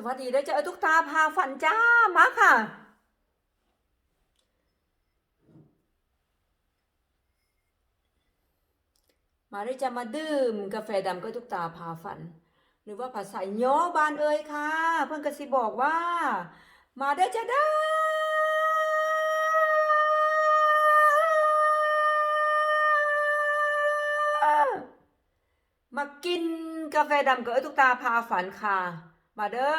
สวัสดีได้เจอทุกตาพาฝันจ้ามาค่ะ มาได้จะมาดื่มกาแฟดำก็ทุกตาพาฝัน หรือว่าภาษาย้อบานเอ่ยค่ะ เพื่อนกสิบอกว่า มาได้จะได้มากินกาแฟดำกับเอ้ยทุกตาพาฝันค่ะ มาเด้อ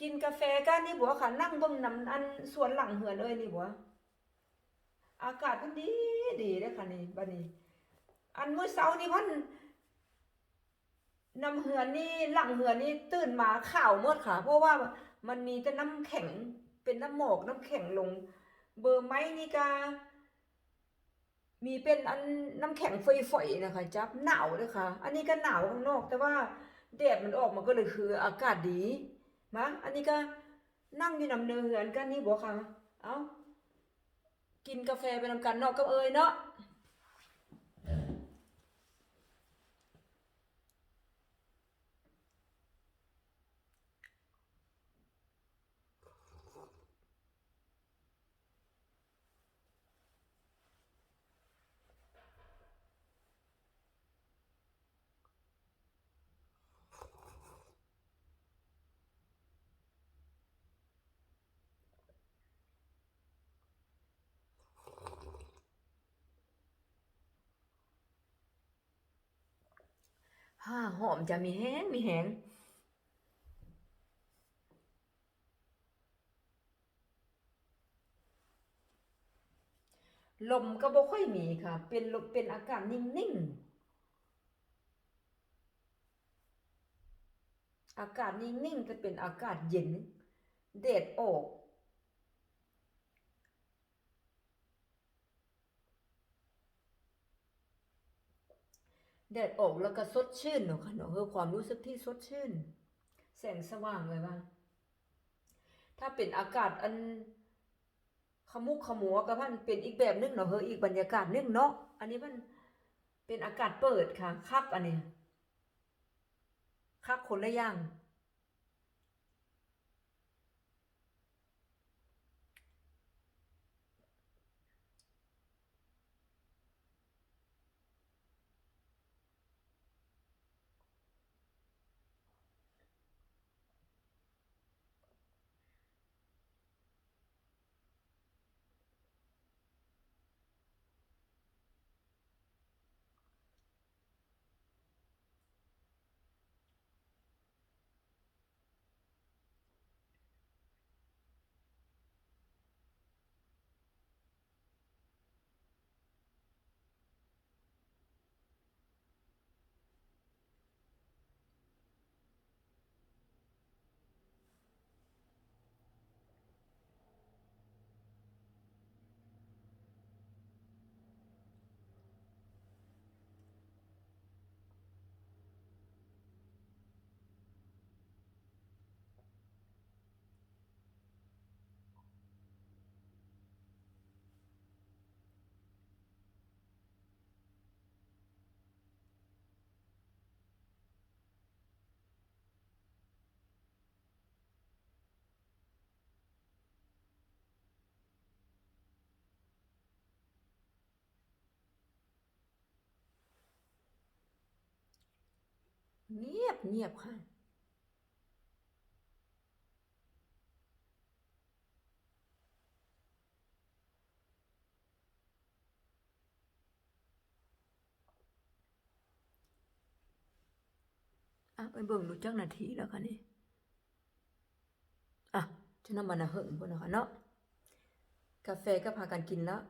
กินกาแฟกันนี่บัวค่ะนั่งเบิ่งน้ำอันสวนหลังเหือนเอ้ยนี่บัวอากาศมันดีดีเด้อค่ะนี่บัดนี้ อันมื้อเช้านี่พันน้ำเหือนนี่หลังเหือนนี่ตื่นมาข่าวหมดค่ะ เพราะว่ามันมีแต่น้ำแข็งเป็นน้ำหมอกน้ำแข็งลง เบอร์ไม้นี่กามีเป็นอันน้ำแข็งฝอยๆนะคะจับหนาวเลยค่ะ อันนี้ก็หนาวข้างนอกแต่ว่า แดดมันออกมาก็เลยคืออากาศดีมาอันนี้ก็นั่งอยู่นำเนือเหือนกันนี่บอกค่ะเอากินกาแฟไปนำกันเนอกกับเอ้ยเนาะ ฮ่าหอมจะมีแห้งมีแห้งลมก็บ่ค่อยมีค่ะ เป็นลมเป็นอากาศนิ่งๆ อากาศนิ่งๆจะเป็นอากาศเย็นแดดออก แดดออกแล้วก็สดชื่นเนาะค่ะเนาะคือความรู้สึกที่สดชื่น แสงสว่างเลยว่า ถ้าเป็นอากาศอันขมุกขมัวก็พันเป็นอีกแบบนึงเนาะเฮออีกบรรยากาศนึงเนาะอันนี้มันเป็นอากาศเปิดค่ะคักอันนี้คักคนละอย่าง เงียบเงียบค่ะ อะไปเบิ่งดูจักนาทีแล้วค่ะนี่ อะจะนำมันน่ะเหิงพุ่นนะคะเนาะ กาแฟก็พากันกินแล้ว